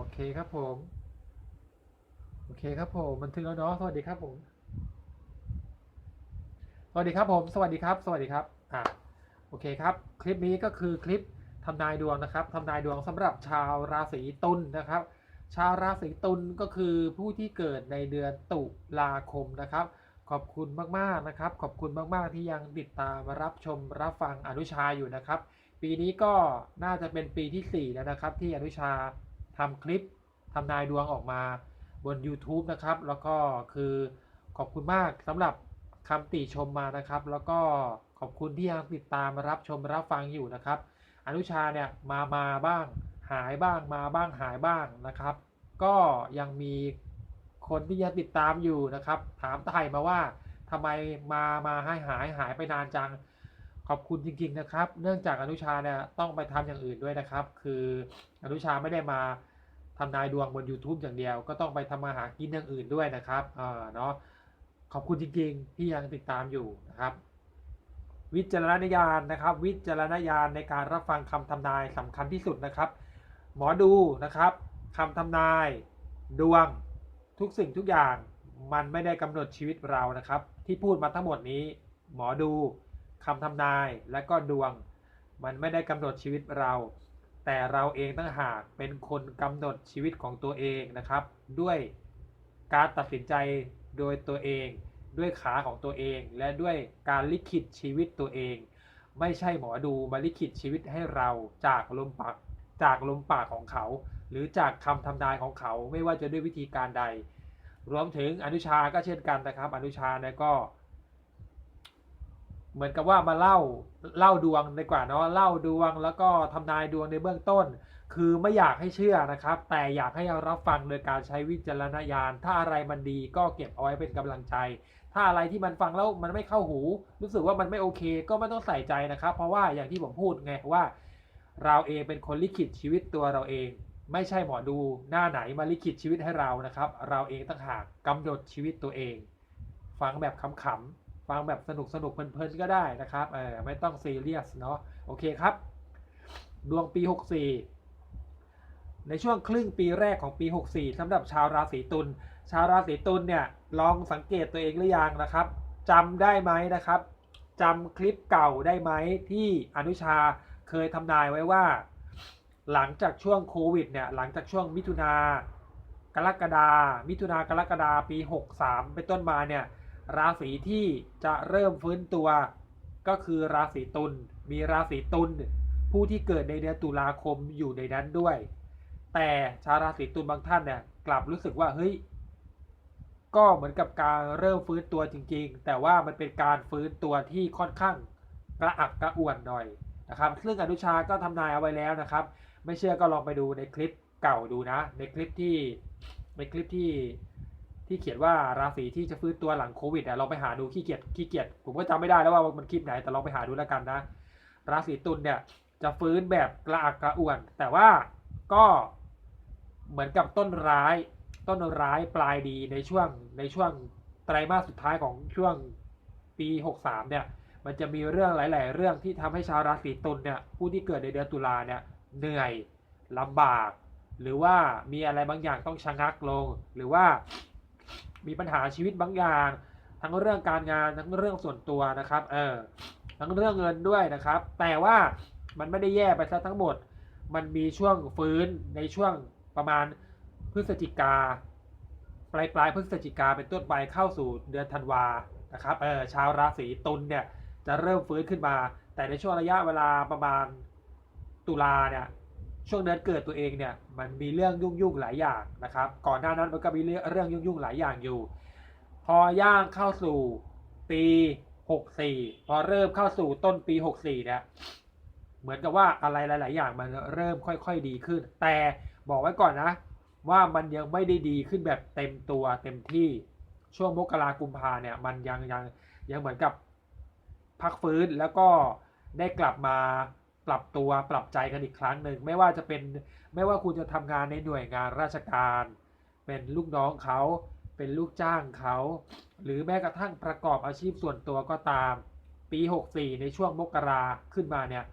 โอเคครับผม โอเคครับผม บันทึกแล้วเนาะ สวัสดีครับผม สวัสดีครับผม สวัสดีครับ สวัสดีครับ อะโอเคครับ คลิปนี้ก็คือคลิปทำนายดวงนะครับทำนายดวงสำหรับชาวราศีตุลนะครับ ชาวราศีตุลก็คือผู้ที่เกิดในเดือนตุลาคมนะครับ ขอบคุณมากๆนะครับ ขอบคุณมากๆที่ยังติดตามรับชมรับฟังอนุชาอยู่นะครับ ปีนี้ก็น่าจะเป็นปีที่ 4 แล้วนะครับ ที่อนุชา ทำคลิปทำนายดวงออกมาบน YouTube นะครับ แล้วก็คือขอบคุณมากสำหรับคำติชมมานะครับ แล้วก็ขอบคุณที่ยังติดตามรับชมรับฟังอยู่นะครับ อนุชาเนี่ยมามาบ้าง หายบ้างมาบ้างหายบ้างนะครับ ก็ยังมีคนที่ยังติดตามอยู่นะครับ ถามไถ่มาว่าทำไมมามาให้หายหายไปนานจังขอบคุณจริงๆนะครับ เนื่องจากอนุชาเนี่ยต้องไปทำอย่างอื่นด้วยนะครับ คืออนุชาไม่ได้มา ทำนายดวงบน YouTube อย่างเดียว ก็ต้องไปทำมาหากินอย่างอื่นด้วยนะครับเออเนาะขอบคุณจริงๆที่ยังติดตามอยู่นะครับ วิจารณญาณนะครับ วิจารณญาณในการรับฟังคำทำนายสำคัญที่สุดนะครับ หมอดูนะครับคำทำนาย ดวงทุกสิ่งทุกอย่างมันไม่ได้กำหนดชีวิตเรานะครับ ที่พูดมาทั้งหมดนี้ หมอดูคำทำนายและก็ดวง มันไม่ได้กำหนดชีวิตเรา แต่เราเองตั้งหากเป็นคนกำหนดชีวิตของตัวเองนะครับ ด้วยการตัดสินใจโดยตัวเอง ด้วยขาของตัวเอง และด้วยการลิขิตชีวิตตัวเอง ไม่ใช่หมอดูมาลิขิตชีวิตให้เราจากลมปากจากลมปากของเขา หรือจากคำทำนายของเขาไม่ว่าจะด้วยวิธีการใด รวมถึงอนุชาก็เช่นกันนะครับ อนุชาเนี่ยก็ เหมือนกับว่ามาเล่าเล่าดวงดีกว่าเนาะเล่าดวงแล้วก็ทำนายดวงในเบื้องต้น คือไม่อยากให้เชื่อนะครับ แต่อยากให้เรารับฟังโดยการใช้วิจารณญาณ ถ้าอะไรมันดีก็เก็บเอาไว้เป็นกำลังใจ ถ้าอะไรที่มันฟังแล้วมันไม่เข้าหู รู้สึกว่ามันไม่โอเค ก็ไม่ต้องใส่ใจนะครับ เพราะว่าอย่างที่ผมพูดไงว่า เราเองเป็นคนลิขิตชีวิตตัวเราเองไม่ใช่หมอดูหน้าไหนมาลิขิตชีวิตให้เรานะครับ เราเองต่างหากกำหนดชีวิตตัวเอง ฟังแบบขำๆ ฟังแบบสนุกสนุกเพลินๆก็ได้นะครับเออไม่ต้องซีเรียสเนาะโอเคครับ ดวงปี 64 ในช่วงครึ่งปีแรกของปี 64สำหรับชาวราศีตุลชาวราศีตุลเนี่ยลองสังเกตตัวเองหรือยังนะครับจำได้ไหมนะครับจำคลิปเก่าได้ไหมที่อนุชาเคยทำนายไว้ว่า หลังจากช่วงโควิดเนี่ยหลังจากช่วงมิถุนากรกฎามิถุนากรกฎาปี 63 เป็นต้นมาเนี่ย ราศีที่จะเริ่มฟื้นตัว ก็คือราศีตุล มีราศีตุลผู้ที่เกิดในเดือนตุลาคมอยู่ในนั้นด้วย แต่ชาวราศีตุลบางท่านเนี่ยกลับรู้สึกว่าเฮ้ยก็เหมือนกับการเริ่มฟื้นตัวจริง ๆ แต่ว่ามันเป็นการฟื้นตัวที่ค่อนข้างกระอักกระอ่วนหน่อยนะครับซึ่งอนุชาก็ทำนายเอาไว้แล้วนะครับ ไม่เชื่อก็ลองไปดูในคลิปเก่าดูนะ ในคลิปที่ในคลิปที่ ที่เขียนว่าราศีที่จะฟื้นตัวหลังโควิดอะลองไปหาดูขี้เกียจขี้เกียจผมก็จำไม่ได้แล้วว่ามันคลิปไหนแต่ลองไปหาดูแล้วกันนะ ราศีตุลเนี่ยจะฟื้นแบบกระอักกระอ่วน แต่ว่าก็เหมือนกับต้นร้ายต้นร้ายปลายดีในช่วงในช่วงไตรมาสสุดท้ายของช่วงปี 63 เนี่ย มันจะมีเรื่องหลาย ๆ เรื่องที่ทำให้ชาวราศีตุลเนี่ยผู้ที่เกิดในเดือนตุลาเนี่ยเหนื่อยลำบาก หรือว่ามีอะไรบางอย่างต้องชะงักลง หรือว่า มีปัญหาชีวิตบางอย่าง ทั้งเรื่องการงานทั้งเรื่องส่วนตัวนะครับเออทั้งเรื่องเงินด้วยนะครับ แต่ว่ามันไม่ได้แย่ไปซะทั้งหมด มันมีช่วงฟื้นในช่วงประมาณพฤศจิกาปลายปลายพฤศจิกาเป็นต้นไปเข้าสู่เดือนธันวานะครับเออชาวราศีตุลเนี่ยจะเริ่มฟื้นขึ้นมา แต่ในช่วงระยะเวลาประมาณตุลาเนี่ย ช่วงเดือนเกิดตัวเองเนี่ยมันมีเรื่องยุ่งยุ่งๆหลายอย่างนะครับ ก่อนหน้านั้นมันก็มีเรื่องยุ่งยุ่งๆหลายอย่างอยู่ พอย่างเข้าสู่ปี 64 พอเริ่มเข้าสู่ต้นปี 64 เนี่ยเหมือนกับว่าอะไรหลาย ๆ อย่างมันเริ่มค่อยๆดีขึ้น แต่บอกไว้ก่อนนะ ว่ามันยังไม่ได้ดีขึ้นแบบเต็มตัวเต็มที่ช่วงมกรากุมภาเนี่ยมันยังยังยังเหมือนกับพักฟื้นแล้วก็ได้กลับมา ปรับตัวปรับใจกันอีกครั้งหนึ่งไม่ว่าจะเป็นไม่ว่าคุณจะทำงานในหน่วยงานราชการ เป็นลูกน้องเขา เป็นลูกจ้างเขา หรือแม้กระทั่งประกอบอาชีพส่วนตัวก็ตาม ปี 64 ในช่วงมกราขึ้นมาเนี่ย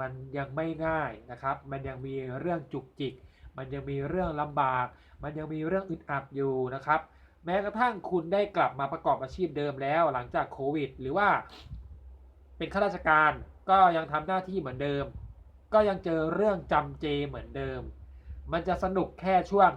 มันยังไม่ง่ายนะครับ มันยังมีเรื่องจุกจิก มันยังมีเรื่องลำบาก มันยังมีเรื่องอึดอัดอยู่นะครับ แม้กระทั่งคุณได้กลับมาประกอบอาชีพเดิมแล้วหลังจากโควิด หรือว่าเป็นข้าราชการ ก็ยังทำหน้าที่เหมือนเดิม ก็ยังเจอเรื่องจำเจเหมือนเดิม มันจะสนุกแค่ช่วง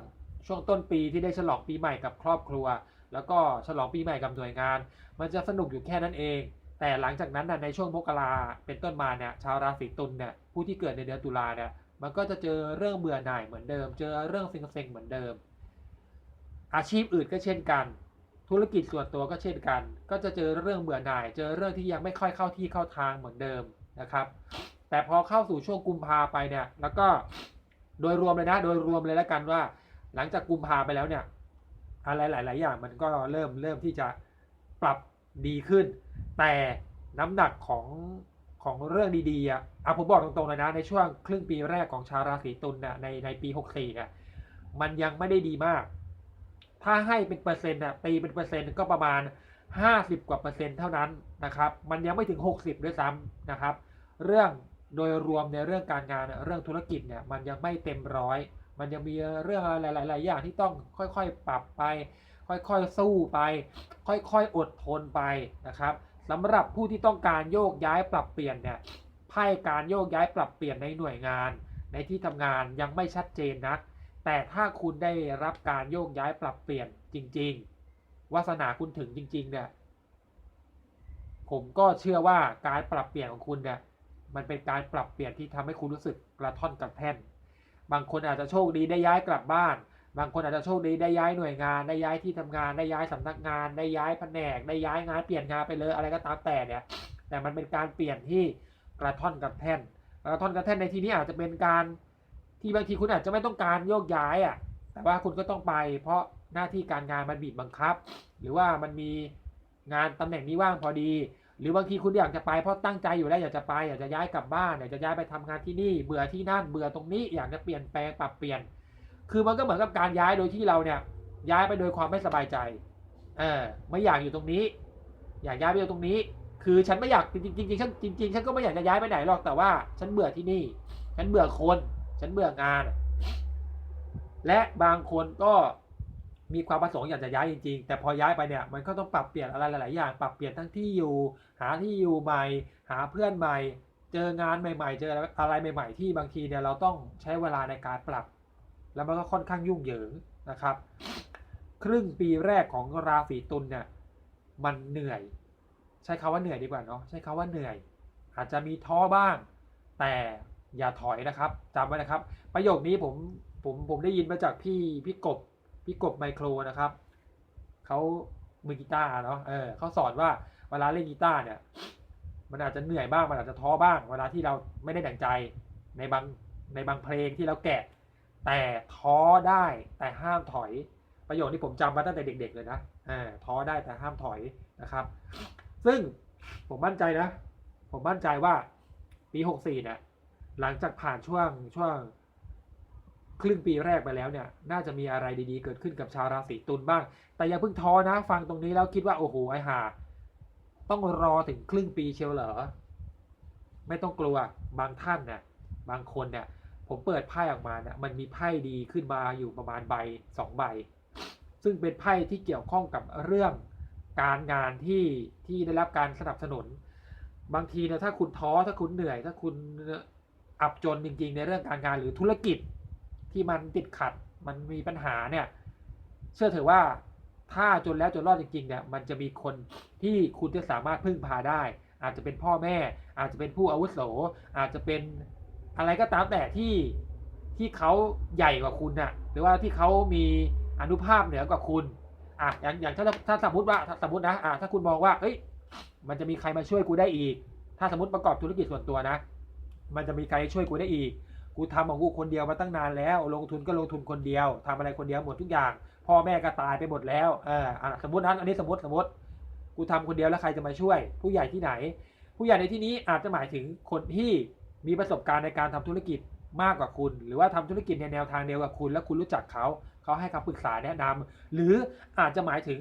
ช่วงต้นปีที่ได้ฉลองปีใหม่กับครอบครัว แล้วก็ฉลองปีใหม่กับหน่วยงาน มันจะสนุกอยู่แค่นั้นเอง แต่หลังจากนั้นนะในช่วงมกราเป็นต้นมาเนี่ยชาวราศีตุลเนี่ยผู้ที่เกิดในเดือนตุลาเนี่ยมันก็จะเจอเรื่องเบื่อหน่ายเหมือนเดิม เจอเรื่องเซ็งๆเหมือนเดิม อาชีพอื่นก็เช่นกัน ธุรกิจส่วนตัวก็เช่นกัน ก็จะเจอเรื่องเบื่อหน่าย เจอเรื่องที่ยังไม่ค่อยเข้าที่เข้าทางเหมือนเดิมนะครับ แต่พอเข้าสู่ช่วงกุมภาไปเนี่ยแล้วก็โดยรวมเลยนะ โดยรวมเลยแล้วกันว่า หลังจากกุมภาไปแล้วเนี่ยอะไรหลาย ๆ อย่างมันก็เริ่มเริ่มที่จะปรับดีขึ้น แต่น้ำหนักของของเรื่องดีๆอะผมบอกตรงๆเลยนะ ในช่วงครึ่งปีแรกของชาวราศีตุลนี่ยในในปี 64เนี่ยมันยังไม่ได้ดีมาก ถ้าให้เป็นเปอร์เซ็นต์อะตีเป็นเปอร์เซ็นต์ก็ประมาณ 50 กว่าเปอร์เซ็นต์เท่านั้นนะครับ มันยังไม่ถึง 60 ด้วยซ้ำนะครับ เรื่องโดยรวมในเรื่องการงานเนี่ยเรื่องธุรกิจเนี่ยมันยังไม่เต็มร้อย มันยังมีเรื่องอะไรหลาย ๆ อย่างที่ต้องค่อย ๆ ปรับไป ค่อย ๆ สู้ไป ค่อย ๆ อดทนไปนะครับสำหรับผู้ที่ต้องการโยกย้ายปรับเปลี่ยนเนี่ยไพ่การโยกย้ายปรับเปลี่ยนในหน่วยงาน ในที่ทำงานยังไม่ชัดเจนนะ แต่ถ้าคุณได้รับการโยกย้ายปรับเปลี่ยนจริง ๆ วาสนาคุณถึงจริง ๆ เนี่ย ผมก็เชื่อว่าการปรับเปลี่ยนของคุณเนี่ย มันเป็นการปรับเปลี่ยนที่ทำให้คุณรู้สึกกระท่อนกระแท่น บางคนอาจจะโชคดีได้ย้ายกลับบ้าน บางคนอาจจะโชคดีได้ย้ายหน่วยงาน ได้ย้ายที่ทำงาน ได้ย้ายสำนักงาน ได้ย้ายแผนก ได้ย้ายงานเปลี่ยนงานไปเลยอะไรก็ตามแต่เนี่ย แต่มันเป็นการเปลี่ยนที่กระท่อนกระแท่น กระท่อนกระแท่นในที่นี้อาจจะเป็นการ ที่บางทีคุณอาจจะไม่ต้องการโยกย้ายอะ แต่ว่าคุณก็ต้องไป เพราะหน้าที่การงานมันบีบบังคับ หรือว่ามันมีงานตำแหน่งนี้ว่างพอดี หรือบางทีคุณอยากจะไปเพราะตั้งใจอยู่แล้วอยากจะไปอยากจะย้ายกลับบ้านอยากจะย้ายไปทำงานที่นี่เบื่อที่นั่นเบื่อตรงนี้อยากจะเปลี่ยนแปลงปรับเปลี่ยน คือมันก็เหมือนกับการย้ายโดยที่เราเนี่ย ย้ายไปโดยความไม่สบายใจ เออไม่อยากอยู่ตรงนี้ อยากย้ายไปอยู่ตรงนี้ คือฉันไม่อยากจริงๆจริงฉันจริงๆฉันก็ไม่อยากจะย้ายไปไหนหรอกแต่ว่า ฉันเบื่อที่นี่ ฉันเบื่อคน ฉันเบื่องาน และบางคนก็มีความประสงค์อยากจะย้ายจริงๆ แต่พอย้ายไปเนี่ยมันก็ต้องปรับเปลี่ยนอะไรหลาย ๆ อย่าง ปรับเปลี่ยนทั้งที่อยู่ หาที่อยู่ใหม่ หาเพื่อนใหม่ เจองานใหม่ ๆ เจออะไรใหม่ ๆ ที่บางทีเนี่ยเราต้องใช้เวลาในการปรับ แล้วมันก็ค่อนข้างยุ่งเหยิงนะครับ ครึ่งปีแรกของราศีตุลเนี่ยมันเหนื่อย ใช้คาว่าเหนื่อยดีกว่าเนาะใช้คาว่าเหนื่อย อาจจะมีท้อบ้าง แต่ อย่าถอยนะครับจำไว้นะครับ ประโยคนี้ผมผมผมได้ยินมาจากพี่พี่กบพี่กบไมโครนะครับเขามือกีตาร์เนาะเออเขาสอนว่าเวลาเล่นกีตาร์เนี่ย มันอาจจะเหนื่อยบ้างมันอาจจะท้อบ้าง เวลาที่เราไม่ได้ดั่งใจในบางในบางเพลงที่เราแกะ แต่ท้อได้แต่ห้ามถอย ประโยคนี้ผมจำมาตั้งแต่เด็ก ๆ เลยนะเอ่าท้อได้แต่ห้ามถอยนะครับ ซึ่งผมมั่นใจนะ ผมมั่นใจว่าปี 64เนี่ย หลังจากผ่านช่วงช่วงครึ่งปีแรกไปแล้วเนี่ย น่าจะมีอะไรดีๆ เกิดขึ้นกับชาวราศีตุลบ้าง แต่อย่าเพิ่งท้อนะ ฟังตรงนี้แล้วคิดว่าโอ้โหไอ้ห่าต้องรอถึงครึ่งปีเชียวเหรอ ไม่ต้องกลัวบางท่านเนี่ยบางคนเนี่ย ผมเปิดไพ่ออกมาเนี่ยมันมีไพ่ดีขึ้นมาอยู่ประมาณใบสองใบ ซึ่งเป็นไพ่ที่เกี่ยวข้องกับเรื่องการงานที่ที่ได้รับการสนับสนุน บางทีเนี่ยถ้าคุณท้อถ้าคุณเหนื่อย ถ้าคุณ อับจนจริง ๆ ในเรื่องการงานหรือธุรกิจที่มันติดขัดมันมีปัญหาเนี่ยเชื่อเถอะว่าถ้าจนแล้วจนรอดจริงๆเนี่ยมันจะมีคนที่คุณจะสามารถพึ่งพาได้ อาจจะเป็นพ่อแม่ อาจจะเป็นผู้อาวุโส อาจจะเป็นอะไรก็ตามแต่ที่ที่เขาใหญ่กว่าคุณน่ะหรือว่าที่เขามีอนุภาพเหนือกว่าคุณอะอย่างอย่างถ้าถ้าสมมติว่าสมมตินะอะถ้าคุณมองว่าเอ้ยมันจะมีใครมาช่วยกูได้อีก ถ้าสมมติประกอบธุรกิจส่วนตัวนะ มันจะมีใครช่วยกูได้อีก กูทำของกูคนเดียวมาตั้งนานแล้ว ลงทุนก็ลงทุนคนเดียวทำอะไรคนเดียวหมดทุกอย่าง พ่อแม่ก็ตายไปหมดแล้วเอออะสมมตินะอันนี้สมมติสมมติ กูทำคนเดียวแล้วใครจะมาช่วย ผู้ใหญ่ที่ไหน ผู้ใหญ่ในที่นี้อาจจะหมายถึงคนที่มีประสบการณ์ในการทำธุรกิจมากกว่าคุณ หรือว่าทำธุรกิจในแนวทางเดียวกับคุณ แล้วคุณรู้จักเขาเขาให้คำปรึกษาแนะนำหรืออาจจะหมายถึง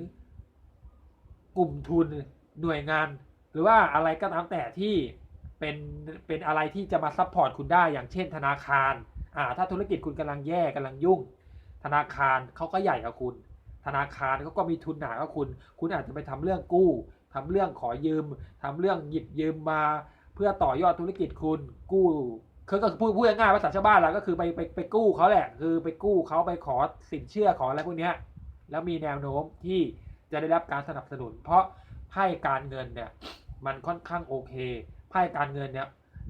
กลุ่มทุนหน่วยงาน หรือว่าอะไรก็ตามแต่ที่ เป็นเป็นอะไรที่จะมาซัพพอร์ตคุณได้อย่างเช่นธนาคารอ่าถ้าธุรกิจคุณกำลังแย่กำลังยุ่ง ธนาคารเขาก็ใหญ่กว่าคุณ ธนาคารเขาก็มีทุนหนากว่าคุณ คุณอาจจะไปทำเรื่องกู้ทำเรื่องขอยืมทำเรื่องหยิบยืมมา เพื่อต่อยอดธุรกิจคุณกู้คือก็พูดพูดง่ายๆภาษาชาวบ้านเราก็คือไปไปไปกู้เขาแหละ คือไปกู้เขาไปขอสินเชื่อขออะไรพวกนี้แล้วมีแนวโน้มที่จะได้รับการสนับสนุน เพราะไพ่การเงินเนี่ยมันค่อนข้างโอเค ไพ่การเงินเนี่ย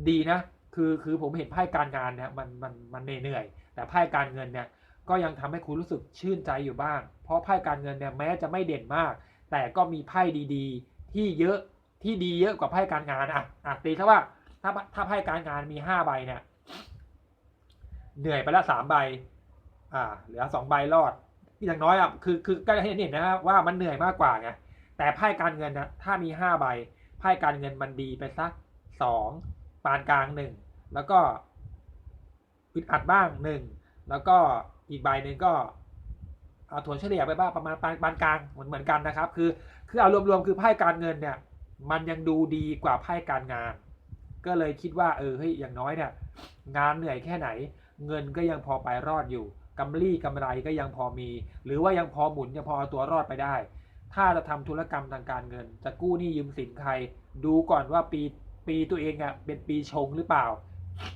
ดีนะคือคือผมเห็นไพ่การงานเนี่ยมันมันมันเหนื่อย แต่ไพ่การเงินเนี่ยก็ยังทำให้คุณรู้สึกชื่นใจอยู่บ้าง เพราะไพ่การเงินเนี่ยแม้จะไม่เด่นมาก แต่ก็มีไพ่ดีๆ ที่เยอะที่ดีเยอะกว่าไพ่การงานอะอะตีซะว่าถ้าถ้าไพ่การงานมีห้าใบเนี่ยเหนื่อยไปละสามใบ อ่า เหลือสองใบรอดอย่างน้อยอะคือคือก็ให้เห็นนะครับว่ามันเหนื่อยมากกว่าไงแต่ไพ่การเงินนะถ้ามีห้าใบไพ่การเงินมันดีไปสัก สองปานกลางหนึ่งแล้วก็อึดอัดบ้างหนึ่งแล้วก็อีกใบหนึ่งก็เอาถั่วเฉลี่ยไปบ้างประมาณปานปานกลางเหมือนเหมือนกันนะครับ คือคือเอารวมๆคือไพ่การเงินเนี่ย มันยังดูดีกว่าไพ่การงาน ก็เลยคิดว่าเออเฮ้ยอย่างน้อยเนี่ยงานเหนื่อยแค่ไหน เงินก็ยังพอไปรอดอยู่กำไรกำไรก็ยังพอมี หรือว่ายังพอหมุนยังพอเอาตัวรอดไปได้ ถ้าจะทำธุรกรรมทางการเงิน จะกู้หนี้ยืมสินใคร ดูก่อนว่าปี ปีตัวเองอะเป็นปีชงหรือเปล่า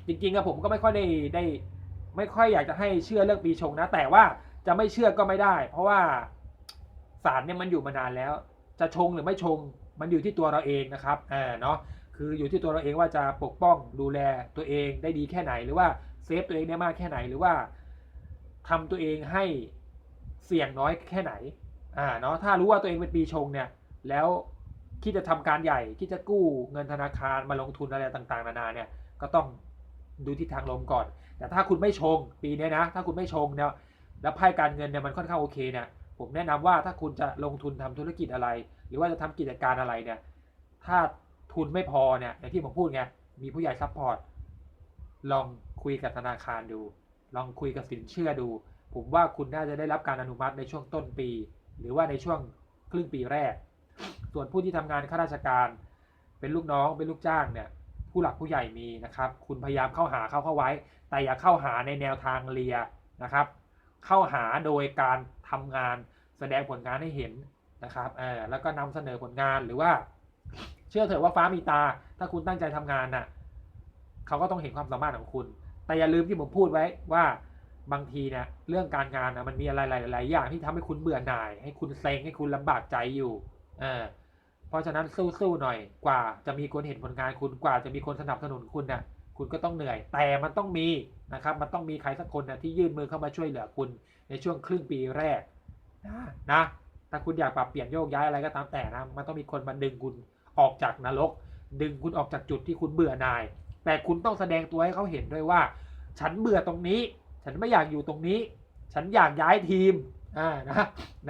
จริงๆอะผมก็ไม่ค่อยได้ได้ ไม่ค่อยอยากจะให้เชื่อเรื่องปีชงนะ แต่ว่าจะไม่เชื่อก็ไม่ได้ เพราะว่าศาลเนี่ยมันอยู่มานานแล้ว จะชงหรือไม่ชง มันอยู่ที่ตัวเราเองนะครับเออเนาะคืออยู่ที่ตัวเราเองว่าจะปกป้องดูแลตัวเองได้ดีแค่ไหน หรือว่าเซฟตัวเองได้มากแค่ไหนหรือว่าทำตัวเองให้เสี่ยงน้อยแค่ไหนอ่าเนาะถ้ารู้ว่าตัวเองเป็นปีชงเนี่ย แล้ว คิดจะทำการใหญ่คิดจะกู้เงินธนาคารมาลงทุนอะไรต่างๆ นานาเนี่ยก็ต้องดูทิศทางลมก่อน แต่ถ้าคุณไม่ชงปีนี้นะ ถ้าคุณไม่ชงเนี่ยแล้วไพ่การเงินเนี่ยมันค่อนข้างโอเคเนี่ยผมแนะนำว่าถ้าคุณจะลงทุนทำธุรกิจอะไร หรือว่าจะทำกิจการอะไรเนี่ยถ้าทุนไม่พอเนี่ยอย่างที่ผมพูดไงมีผู้ใหญ่ซัพพอร์ตลองคุยกับธนาคารดู ลองคุยกับสินเชื่อดู ผมว่าคุณน่าจะได้รับการอนุมัติในช่วงต้นปี หรือว่าในช่วงครึ่งปีแรก ส่วนผู้ที่ทำงานข้าราชการ เป็นลูกน้องเป็นลูกจ้างเนี่ยผู้หลักผู้ใหญ่มีนะครับ คุณพยายามเข้าหาเข้าเข้าไว้ แต่อย่าเข้าหาในแนวทางเลียนะครับ เข้าหาโดยการทำงานแสดงผลงานให้เห็นนะครับเออแล้วก็นำเสนอผลงานหรือว่า เชื่อเถอะว่าฟ้ามีตา ถ้าคุณตั้งใจทำงานน่ะเขาก็ต้องเห็นความสามารถของคุณ แต่อย่าลืมที่ผมพูดไว้ว่าบางทีเนี่ยเรื่องการงานนะมันมีอะไรหลายๆอย่างที่ทำให้คุณเบื่อหน่าย ให้คุณเซ็งให้คุณลำบากใจอยู่ ออเพราะฉะนั้นสู้ๆหน่อยกว่าจะมีคนเห็นผลงานคุณกว่าจะมีคนสนับสนุนคุณน่ะคุณก็ต้องเหนื่อย แต่มันต้องมีนะครับ มันต้องมีใครสักคนนะที่ยื่นมือเข้ามาช่วยเหลือคุณในช่วงครึ่งปีแรกนะนะถ้าคุณอยากปรับเปลี่ยนโยกย้ายอะไรก็ตามแต่นะมันต้องมีคนมาดึงคุณออกจากนรก ดึงคุณออกจากจุดที่คุณเบื่อหน่าย แต่คุณต้องแสดงตัวให้เขาเห็นด้วยว่า ฉันเบื่อตรงนี้ ฉันไม่อยากอยู่ตรงนี้ ฉันอยากย้ายทีมอ่านะ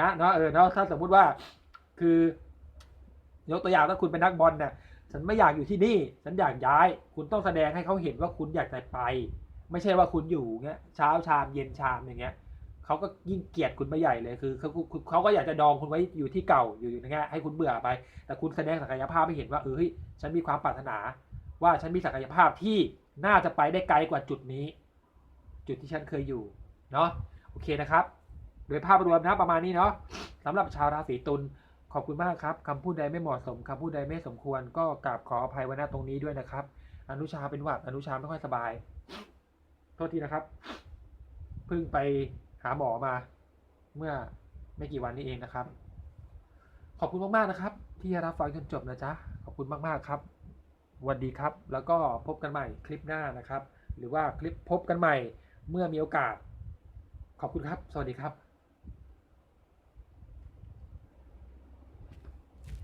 นะเนาะเออเนาะถ้าสมมุติว่า คือยกตัวอย่างถ้าคุณเป็นนักบอลเนี่ยฉันไม่อยากอยู่ที่นี่ ฉันอยากย้าย คุณต้องแสดงให้เขาเห็นว่าคุณอยากจะไป ไม่ใช่ว่าคุณอยู่เงี้ยเช้าชามเย็นชามอย่างเงี้ยเขาก็ยิ่งเกลียดคุณไปใหญ่เลยคือเขาเขาก็อยากจะดองคุณไว้อยู่ที่เก่าอยู่อย่างเงี้ยให้คุณเบื่อไป แต่คุณแสดงศักยภาพให้เห็นว่าเออเฮ้ยฉันมีความปรารถนา ว่าฉันมีศักยภาพที่น่าจะไปได้ไกลกว่าจุดนี้ จุดที่ฉันเคยอยู่เนาะโอเคนะครับ โดยภาพรวมนะประมาณนี้เนาะสำหรับชาวราศีตุล ขอบคุณมากครับคำพูดใดไม่เหมาะสมคำพูดใดไม่สมควร ก็กราบขออภัยไว้ณตรงนี้ด้วยนะครับ อนุชาเป็นหวัดอนุชาไม่ค่อยสบาย โทษทีนะครับ เพิ่งไปหาหมอมา เมื่อไม่กี่วันนี้เองนะครับ ขอบคุณมากๆนะครับ ที่รับฟังจนจบนะจ๊ะขอบคุณมากๆครับสวัสดีครับ แล้วก็พบกันใหม่คลิปหน้านะครับ หรือว่าคลิปพบกันใหม่เมื่อมีโอกาส ขอบคุณครับ สวัสดีครับ